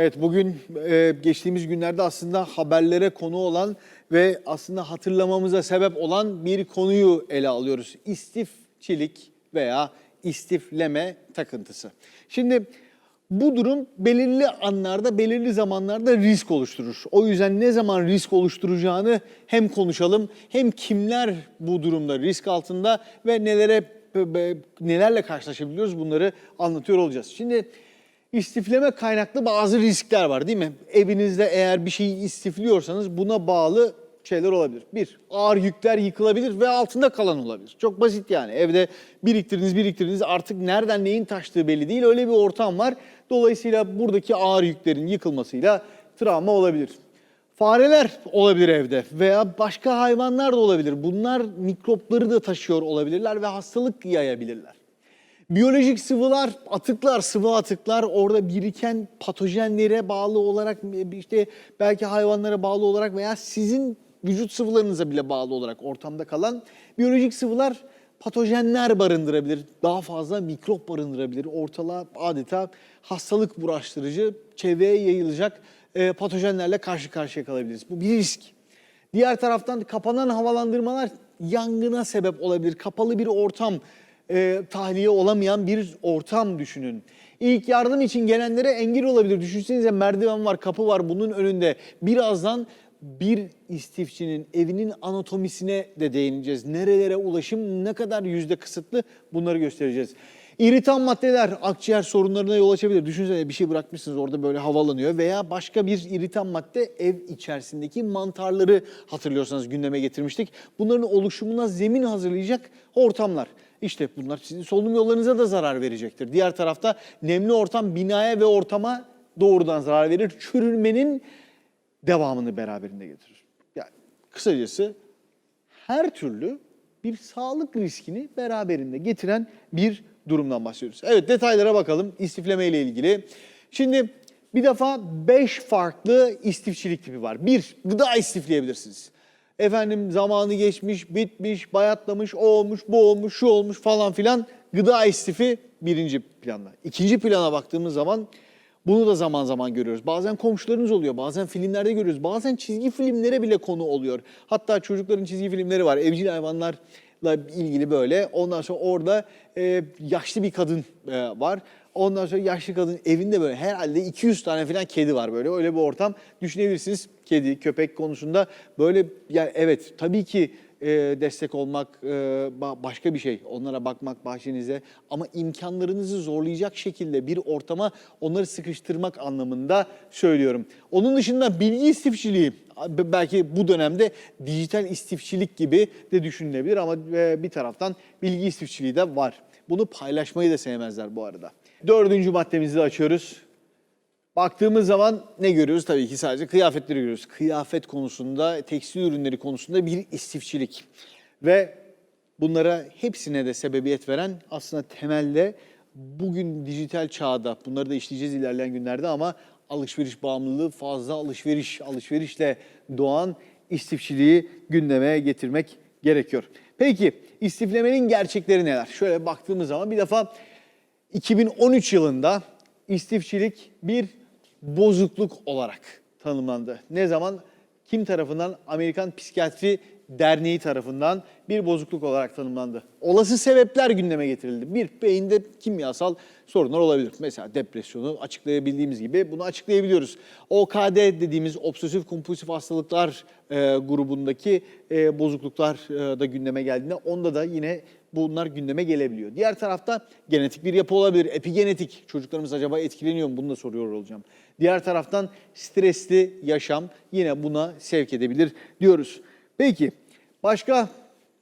Evet bugün e, geçtiğimiz günlerde aslında haberlere konu olan ve aslında hatırlamamıza sebep olan bir konuyu ele alıyoruz. İstifçilik veya istifleme takıntısı. Şimdi bu durum belirli anlarda, belirli zamanlarda risk oluşturur. O yüzden ne zaman risk oluşturacağını hem konuşalım hem kimler bu durumda risk altında ve nelere nelerle karşılaşabiliyoruz bunları anlatıyor olacağız. Şimdi istifleme kaynaklı bazı riskler var değil mi? Evinizde eğer bir şeyi istifliyorsanız buna bağlı şeyler olabilir. Bir, ağır yükler yıkılabilir ve altında kalan olabilir. Çok basit yani. Evde biriktiriniz biriktiriniz artık nereden neyin taştığı belli değil. Öyle bir ortam var. Dolayısıyla buradaki ağır yüklerin yıkılmasıyla travma olabilir. Fareler olabilir evde veya başka hayvanlar da olabilir. Bunlar mikropları da taşıyor olabilirler ve hastalık yayabilirler. Biyolojik sıvılar, atıklar, sıvı atıklar orada biriken patojenlere bağlı olarak işte belki hayvanlara bağlı olarak veya sizin vücut sıvılarınıza bile bağlı olarak ortamda kalan biyolojik sıvılar patojenler barındırabilir. Daha fazla mikrop barındırabilir. Ortalığa adeta hastalık bulaştırıcı, çevreye yayılacak e, patojenlerle karşı karşıya kalabiliriz. Bu bir risk. Diğer taraftan kapanan havalandırmalar yangına sebep olabilir. Kapalı bir ortam, e, tahliye olamayan bir ortam düşünün. İlk yardım için gelenlere engel olabilir. Düşünsenize merdiven var, kapı var bunun önünde. Birazdan bir istifçinin evinin anatomisine de değineceğiz. Nerelere ulaşım ne kadar yüzde kısıtlı bunları göstereceğiz. İritan maddeler akciğer sorunlarına yol açabilir. Düşünsene bir şey bırakmışsınız orada böyle havalanıyor veya başka bir iritan madde ev içerisindeki mantarları hatırlıyorsanız gündeme getirmiştik. Bunların oluşumuna zemin hazırlayacak ortamlar. İşte bunlar sizin solunum yollarınıza da zarar verecektir. Diğer tarafta nemli ortam binaya ve ortama doğrudan zarar verir. Çürülmenin devamını beraberinde getirir. Yani kısacası her türlü bir sağlık riskini beraberinde getiren bir durumdan bahsediyoruz. Evet detaylara bakalım istifleme ile ilgili. Şimdi bir defa 5 farklı istifçilik tipi var. Bir, gıda istifleyebilirsiniz. Efendim zamanı geçmiş, bitmiş, bayatlamış, o olmuş, bu olmuş, şu olmuş falan filan. Gıda istifi birinci planda. İkinci plana baktığımız zaman bunu da zaman zaman görüyoruz. Bazen komşularınız oluyor, bazen filmlerde görüyoruz, bazen çizgi filmlere bile konu oluyor. Hatta çocukların çizgi filmleri var, evcil hayvanlarla ilgili böyle. Ondan sonra orada e, yaşlı bir kadın e, var. Ondan sonra yaşlı kadın evinde böyle herhalde 200 tane falan kedi var böyle. Öyle bir ortam düşünebilirsiniz. Kedi, köpek konusunda böyle yani evet tabii ki e, destek olmak e, ba- başka bir şey. Onlara bakmak bahçenize ama imkanlarınızı zorlayacak şekilde bir ortama onları sıkıştırmak anlamında söylüyorum. Onun dışında bilgi istifçiliği belki bu dönemde dijital istifçilik gibi de düşünülebilir ama e, bir taraftan bilgi istifçiliği de var. Bunu paylaşmayı da sevmezler bu arada. Dördüncü maddemizi de açıyoruz. Baktığımız zaman ne görüyoruz? Tabii ki sadece kıyafetleri görüyoruz. Kıyafet konusunda, tekstil ürünleri konusunda bir istifçilik. Ve bunlara hepsine de sebebiyet veren aslında temelde bugün dijital çağda, bunları da işleyeceğiz ilerleyen günlerde ama alışveriş bağımlılığı, fazla alışveriş, alışverişle doğan istifçiliği gündeme getirmek gerekiyor. Peki istiflemenin gerçekleri neler? Şöyle baktığımız zaman bir defa 2013 yılında istifçilik bir bozukluk olarak tanımlandı. Ne zaman? Kim tarafından? Amerikan Psikiyatri Derneği tarafından bir bozukluk olarak tanımlandı. Olası sebepler gündeme getirildi. Bir, beyinde kimyasal sorunlar olabilir. Mesela depresyonu açıklayabildiğimiz gibi bunu açıklayabiliyoruz. OKD dediğimiz obsesif kompulsif hastalıklar e, grubundaki e, bozukluklar e, da gündeme geldiğinde onda da yine bunlar gündeme gelebiliyor. Diğer tarafta genetik bir yapı olabilir. Epigenetik. Çocuklarımız acaba etkileniyor mu? Bunu da soruyor olacağım. Diğer taraftan stresli yaşam yine buna sevk edebilir diyoruz. Peki başka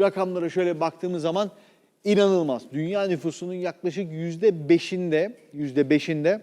rakamlara şöyle baktığımız zaman inanılmaz. Dünya nüfusunun yaklaşık yüzde beşinde, yüzde beşinde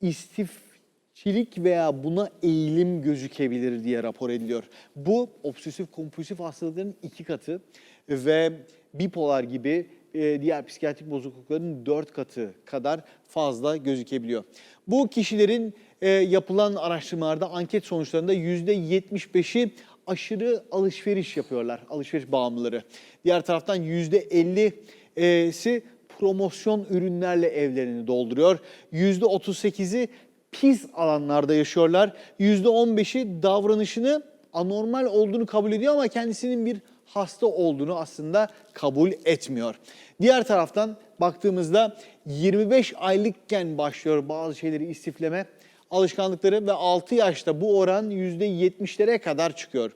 istifçilik veya buna eğilim gözükebilir diye rapor ediliyor. Bu obsesif kompulsif hastalıkların iki katı ve bipolar gibi e, diğer psikiyatrik bozuklukların dört katı kadar fazla gözükebiliyor. Bu kişilerin e, yapılan araştırmalarda anket sonuçlarında yüzde 75'i aşırı alışveriş yapıyorlar, alışveriş bağımlıları. Diğer taraftan yüzde 50'si promosyon ürünlerle evlerini dolduruyor. Yüzde 38'i pis alanlarda yaşıyorlar. %15'i davranışını anormal olduğunu kabul ediyor ama kendisinin bir hasta olduğunu aslında kabul etmiyor. Diğer taraftan baktığımızda 25 aylıkken başlıyor bazı şeyleri istifleme alışkanlıkları ve 6 yaşta bu oran %70'lere kadar çıkıyor.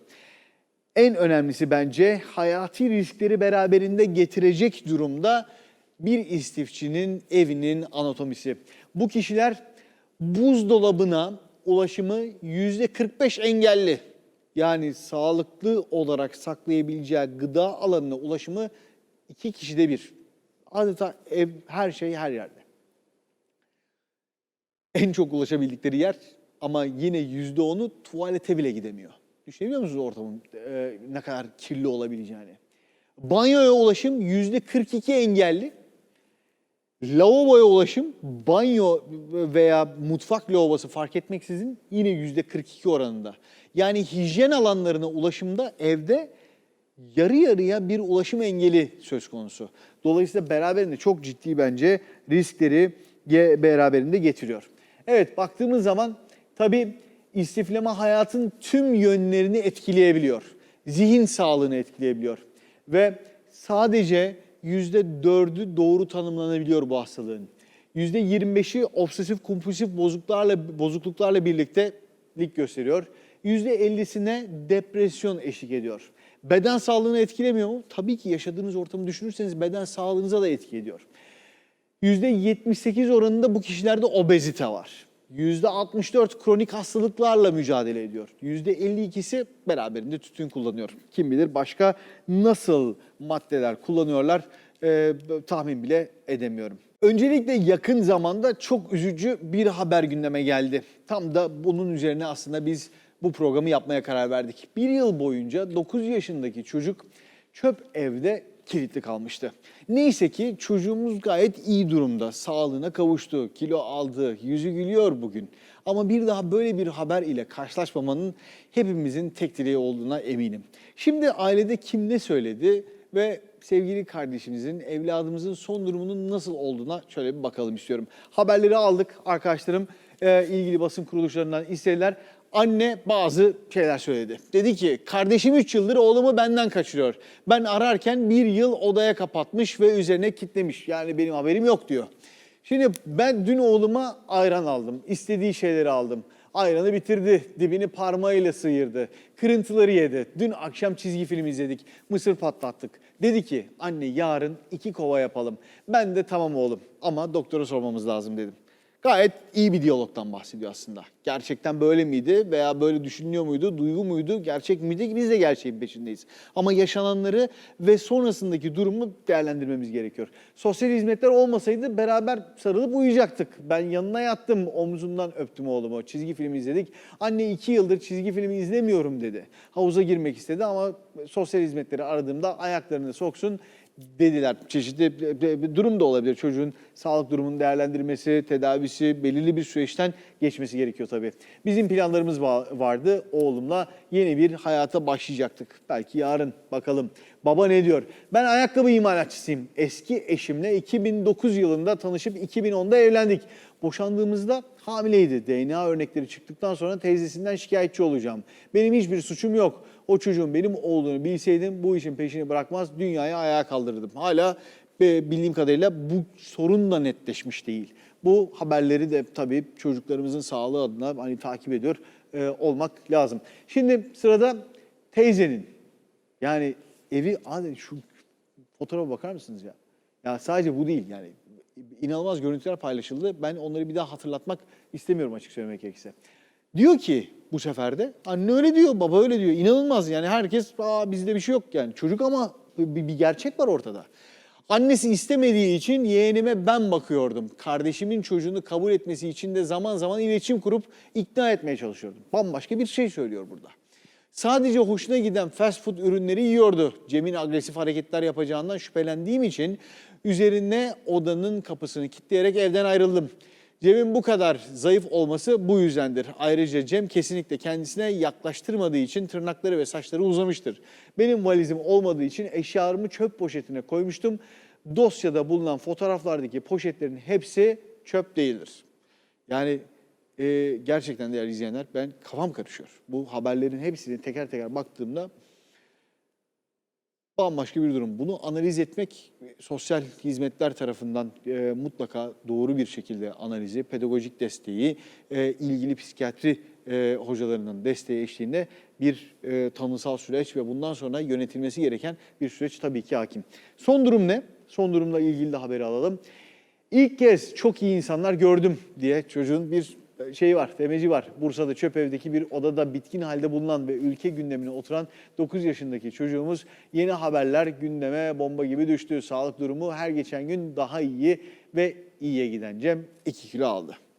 En önemlisi bence hayati riskleri beraberinde getirecek durumda bir istifçinin evinin anatomisi. Bu kişiler buzdolabına ulaşımı %45 engelli. Yani sağlıklı olarak saklayabileceği gıda alanına ulaşımı iki kişide bir. Adeta ev, her şey her yerde. En çok ulaşabildikleri yer ama yine yüzde onu tuvalete bile gidemiyor. Düşünebiliyor musunuz ortamın e, ne kadar kirli olabileceğini? Banyoya ulaşım yüzde 42 engelli. Lavaboya ulaşım, banyo veya mutfak lavabosu fark etmeksizin yine yüzde 42 oranında. Yani hijyen alanlarına ulaşımda evde yarı yarıya bir ulaşım engeli söz konusu. Dolayısıyla beraberinde çok ciddi bence riskleri beraberinde getiriyor. Evet baktığımız zaman tabii istifleme hayatın tüm yönlerini etkileyebiliyor. Zihin sağlığını etkileyebiliyor. Ve sadece %4'ü doğru tanımlanabiliyor bu hastalığın. %25'i obsesif kompulsif bozukluklarla, bozukluklarla birliktelik gösteriyor. %50'sine depresyon eşlik ediyor. Beden sağlığını etkilemiyor mu? Tabii ki yaşadığınız ortamı düşünürseniz beden sağlığınıza da etki ediyor. %78 oranında bu kişilerde obezite var. %64 kronik hastalıklarla mücadele ediyor. %52'si beraberinde tütün kullanıyor. Kim bilir başka nasıl maddeler kullanıyorlar e, tahmin bile edemiyorum. Öncelikle yakın zamanda çok üzücü bir haber gündeme geldi. Tam da bunun üzerine aslında biz bu programı yapmaya karar verdik. Bir yıl boyunca 9 yaşındaki çocuk çöp evde kilitli kalmıştı. Neyse ki çocuğumuz gayet iyi durumda, sağlığına kavuştu, kilo aldı, yüzü gülüyor bugün. Ama bir daha böyle bir haber ile karşılaşmamanın hepimizin tek dileği olduğuna eminim. Şimdi ailede kim ne söyledi ve sevgili kardeşimizin, evladımızın son durumunun nasıl olduğuna şöyle bir bakalım istiyorum. Haberleri aldık arkadaşlarım, e, ilgili basın kuruluşlarından istediler. Anne bazı şeyler söyledi. Dedi ki kardeşim 3 yıldır oğlumu benden kaçırıyor. Ben ararken bir yıl odaya kapatmış ve üzerine kitlemiş. Yani benim haberim yok diyor. Şimdi ben dün oğluma ayran aldım. İstediği şeyleri aldım. Ayranı bitirdi. Dibini parmağıyla sıyırdı. Kırıntıları yedi. Dün akşam çizgi film izledik. Mısır patlattık. Dedi ki anne yarın iki kova yapalım. Ben de tamam oğlum ama doktora sormamız lazım dedim. Gayet iyi bir diyalogtan bahsediyor aslında. Gerçekten böyle miydi veya böyle düşünüyor muydu, duygu muydu, gerçek miydi? Biz de gerçeğin peşindeyiz. Ama yaşananları ve sonrasındaki durumu değerlendirmemiz gerekiyor. Sosyal hizmetler olmasaydı beraber sarılıp uyuyacaktık. Ben yanına yattım, omzundan öptüm oğlumu. Çizgi film izledik. Anne iki yıldır çizgi filmi izlemiyorum dedi. Havuza girmek istedi ama sosyal hizmetleri aradığımda ayaklarını soksun dediler. Çeşitli durum da olabilir. Çocuğun sağlık durumunun değerlendirmesi, tedavisi, belirli bir süreçten geçmesi gerekiyor tabii. Bizim planlarımız va- vardı. Oğlumla yeni bir hayata başlayacaktık. Belki yarın bakalım. Baba ne diyor? Ben ayakkabı imalatçısıyım. Eski eşimle 2009 yılında tanışıp 2010'da evlendik. Boşandığımızda hamileydi. DNA örnekleri çıktıktan sonra teyzesinden şikayetçi olacağım. Benim hiçbir suçum yok. O çocuğun benim olduğunu bilseydim bu işin peşini bırakmaz, dünyaya ayağa kaldırırdım. Hala bildiğim kadarıyla bu sorun da netleşmiş değil. Bu haberleri de tabii çocuklarımızın sağlığı adına hani takip ediyor e, olmak lazım. Şimdi sırada teyzenin yani evi hadi şu fotoğrafa bakar mısınız ya? Ya sadece bu değil yani inanılmaz görüntüler paylaşıldı. Ben onları bir daha hatırlatmak istemiyorum açık söylemek gerekirse. Diyor ki bu sefer de anne öyle diyor, baba öyle diyor. İnanılmaz yani herkes Aa, bizde bir şey yok yani. Çocuk ama bir, bir gerçek var ortada. Annesi istemediği için yeğenime ben bakıyordum. Kardeşimin çocuğunu kabul etmesi için de zaman zaman iletişim kurup ikna etmeye çalışıyordum. Bambaşka bir şey söylüyor burada. Sadece hoşuna giden fast food ürünleri yiyordu. Cem'in agresif hareketler yapacağından şüphelendiğim için üzerine odanın kapısını kilitleyerek evden ayrıldım. Cem'in bu kadar zayıf olması bu yüzdendir. Ayrıca Cem kesinlikle kendisine yaklaştırmadığı için tırnakları ve saçları uzamıştır. Benim valizim olmadığı için eşyalarımı çöp poşetine koymuştum. Dosyada bulunan fotoğraflardaki poşetlerin hepsi çöp değildir. Yani e, gerçekten değerli izleyenler ben kafam karışıyor. Bu haberlerin hepsini teker teker baktığımda bambaşka bir durum. Bunu analiz etmek sosyal hizmetler tarafından e, mutlaka doğru bir şekilde analizi, pedagojik desteği, e, ilgili psikiyatri e, hocalarının desteği eşliğinde bir e, tanısal süreç ve bundan sonra yönetilmesi gereken bir süreç tabii ki hakim. Son durum ne? Son durumla ilgili de haberi alalım. İlk kez çok iyi insanlar gördüm diye çocuğun bir şey var, demeci var. Bursa'da Çöpev'deki bir odada bitkin halde bulunan ve ülke gündemine oturan 9 yaşındaki çocuğumuz yeni haberler gündeme bomba gibi düştü. Sağlık durumu her geçen gün daha iyi ve iyiye giden Cem 2 kilo aldı.